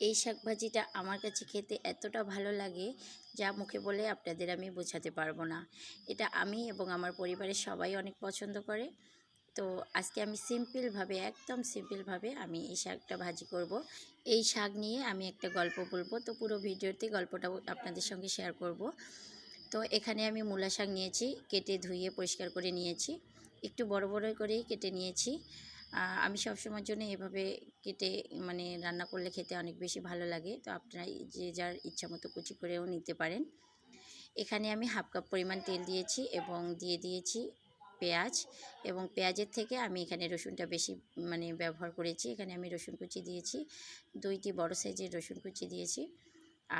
এই শাক ভাজিটা আমার কাছে খেতে এতটা ভালো লাগে যা মুখে বলে আপনাদের আমি বোঝাতে পারব না। এটা আমি এবং আমার পরিবারের সবাই অনেক পছন্দ করে। তো আজকে আমি সিম্পলভাবে, একদম সিম্পলভাবে আমি এই শাকটা ভাজি করব। এই শাক নিয়ে আমি একটা গল্প বলব। তো পুরো ভিডিওতে গল্পটা আপনাদের সঙ্গে শেয়ার করব। তো এখানে আমি মূলা শাক নিয়েছি, কেটে ধুয়ে পরিষ্কার করে নিয়েছি। একটু বড় বড় করেই কেটে নিয়েছি। আমি সবসময়ের জন্য এভাবে কেটে মানে রান্না করলে খেতে অনেক বেশি ভালো লাগে। তো আপনারা যে যার ইচ্ছা মতো কুচি করেও নিতে পারেন। এখানে আমি হাফ কাপ পরিমাণ তেল দিয়েছি এবং দিয়ে দিয়েছি পেঁয়াজ এবং পেঁয়াজের থেকে আমি এখানে রসুনটা বেশি মানে ব্যবহার করেছি। এখানে আমি রসুন কুচি দিয়েছি, দুইটি বড় সাইজের রসুন কুচি দিয়েছি।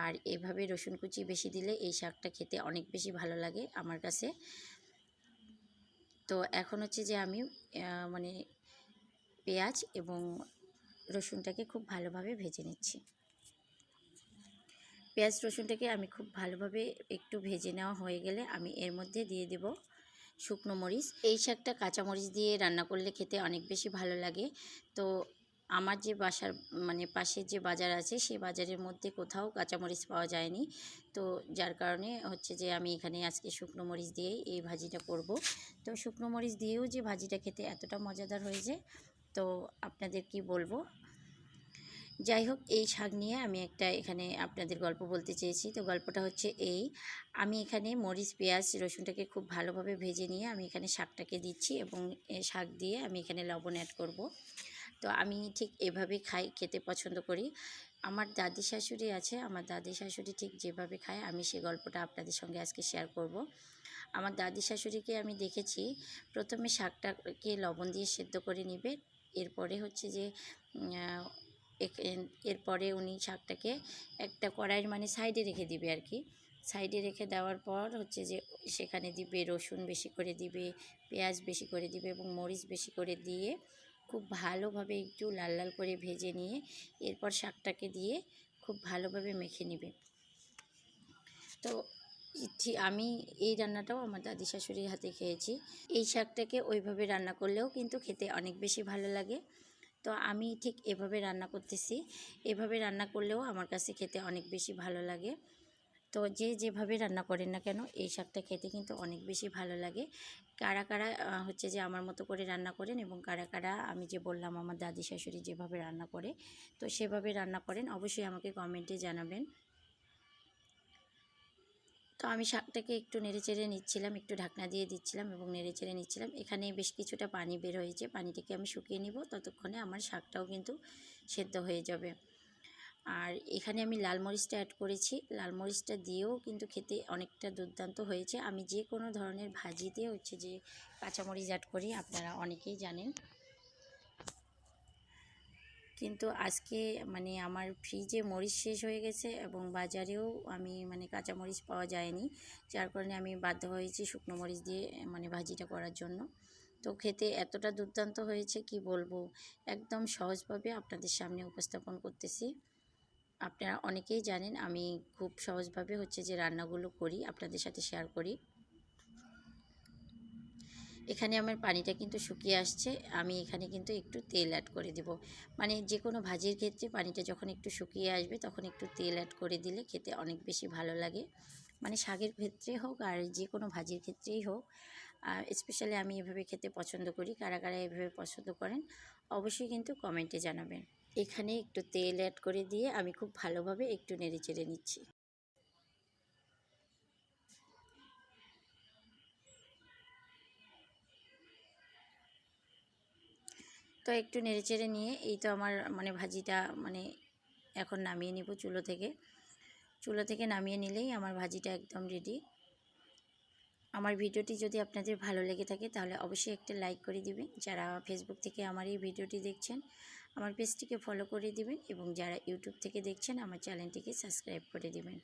আর এভাবে রসুন কুচি বেশি দিলে এই শাকটা খেতে অনেক বেশি ভালো লাগে আমার কাছে। তো এখন হচ্ছে যে আমি মানে পেঁয়াজ এবং রসুনটাকে খুব ভালোভাবে ভেজে নিচ্ছি। পেঁয়াজ, রসুনটাকে আমি খুব ভালোভাবে একটু ভেজে নেওয়া হয়ে গেলে আমি এর মধ্যে দিয়ে দেব শুকনো মরিচ। এই শাকটা কাঁচা মরিচ দিয়ে রান্না করলে খেতে অনেক বেশি ভালো লাগে। তো আমার যে বাসার মানে পাশের যে বাজার আছে সেই বাজারের মধ্যে কোথাও কাঁচামরিচ পাওয়া যায়নি। তো যার কারণে হচ্ছে যে আমি এখানে আজকে শুকনো মরিচ দিয়েই এই ভাজিটা করব। তো শুকনো মরিচ দিয়েও যে ভাজিটা খেতে এতটা মজাদার হয়েছে তো আপনাদের কি বলব? যাই হোক, এই শাক নিয়ে আমি একটা এখানে আপনাদের গল্প বলতে চেয়েছি। তো গল্পটা হচ্ছে এই, আমি এখানে মরিচ, পেঁয়াজ, রসুনটাকে খুব ভালোভাবে ভেজে নিয়ে আমি এখানে শাকটাকে দিচ্ছি এবং শাক দিয়ে আমি এখানে লবণ অ্যাড করব। তো আমি ঠিক এভাবে খাই, খেতে পছন্দ করি। আমার দাদি শাশুড়ি আছে, আমার দাদি শাশুড়ি ঠিক যেভাবে খায়, আমি সেই গল্পটা আপনাদের সঙ্গে আজকে শেয়ার করব। আমার দাদি শাশুড়িকে আমি দেখেছি, প্রথমে শাকটাকে লবণ দিয়ে সেদ্ধ করে নেবে এরপরে হচ্ছে যে এরপরে উনি শাকটাকে একটা কড়াইয়ের মানে সাইডে রেখে দিবে আর কি। সাইডে রেখে দেওয়ার পর হচ্ছে যে, সেখানে দিবে রসুন বেশি করে দিবে, পেঁয়াজ বেশি করে দিবে এবং মরিচ বেশি করে দিয়ে খুব ভালোভাবে একটু লাল লাল করে ভেজে নিয়ে এরপর শাকটাকে দিয়ে খুব ভালোভাবে মেখে নেবে। তো আমি এই রান্নাটাও আমার দাদি শাশুড়ির হাতে খেয়েছি। এই শাকটাকে ওইভাবে রান্না করলেও কিন্তু খেতে অনেক বেশি ভালো লাগে। তো আমি ঠিক এভাবে রান্না করতেছি। এভাবে রান্না করলেও আমার কাছে খেতে অনেক বেশি ভালো লাগে। তো যে যেভাবে রান্না করেন না কেন, এই শাকটা খেতে কিন্তু অনেক বেশি ভালো লাগে। কারা কারা হচ্ছে যে আমার মতো করে রান্না করেন এবং কারা কারা, আমি যে বললাম আমার দাদি শাশুড়ি যেভাবে রান্না করে, তো সেভাবে রান্না করেন, অবশ্যই আমাকে কমেন্টে জানাবেন। তো আমি শাকটাকে একটু নেড়ে চেড়ে নিচ্ছিলাম, একটু ঢাকনা দিয়ে দিচ্ছিলাম এবং নেড়ে চেড়ে নিচ্ছিলাম। এখানে বেশ কিছুটা পানি বের হয়েছে, পানিটাকে আমি শুকিয়ে নিব, ততক্ষণে আমার শাকটাও কিন্তু সেদ্ধ হয়ে যাবে। আর এখানে আমি লাল মরিচটা অ্যাড করেছি। লাল মরিচটা দিয়েও কিন্তু খেতে অনেকটা দুর্দান্ত হয়েছে। আমি যে কোনো ধরনের ভাজিতে হচ্ছে যে কাঁচামরিচ অ্যাড করি, আপনারা অনেকেই জানেন। কিন্তু আজকে মানে আমার ফ্রিজে মরিচ শেষ হয়ে গেছে এবং বাজারেও আমি মানে কাঁচা মরিচ পাওয়া যায়নি। যার কারণে আমি বাধ্য হয়েছি শুকনো মরিচ দিয়ে মানে ভাজিটা করার জন্য। তো খেতে এতটা দুর্দান্ত হয়েছে, কি বলব? একদম সহজভাবে আপনাদের সামনে উপস্থাপন করতেছি। আপনারা অনেকেই জানেন, আমি খুব সহজভাবে হচ্ছে যে রান্নাগুলো করি, আপনাদের সাথে শেয়ার করি। এখানে আমার পানিটা কিন্তু শুকিয়ে আসছে, আমি এখানে কিন্তু একটু তেল অ্যাড করে দেব। মানে যে কোনো ভাজির ক্ষেত্রে পানিটা যখন একটু শুকিয়ে আসবে, তখন একটু তেল অ্যাড করে দিলে খেতে অনেক বেশি ভালো লাগে। মানে শাকের ক্ষেত্রে হোক আর যে কোনো ভাজির ক্ষেত্রেই হোক স্পেশালি আমি এভাবে খেতে পছন্দ করি, কারা কারা এভাবে পছন্দ করেন, অবশ্যই কিন্তু কমেন্টে জানাবেন। এখানে একটু তেল অ্যাড করে দিয়ে আমি খুব ভালোভাবে একটু নেড়ে চেড়ে নিচ্ছি। তো একটু নেড়ে চেড়ে নিয়ে এই তো আমার মানে ভাজিটা মানে এখন নামিয়ে নিব চুলো থেকে। চুলো থেকে নামিয়ে নিলেই আমার ভাজিটা একদম রেডি আমার ভিডিওটি যদি আপনাদের ভালো লেগে থাকে তাহলে অবশ্যই একটা লাইক করে দিবেন। যারা ফেসবুক থেকে আমার এই ভিডিওটি দেখছেন, আমার পেজটিকে ফলো করে দিবেন এবং যারা ইউটিউব থেকে দেখছেন, আমার চ্যানেলটিকে সাবস্ক্রাইব করে দিবেন।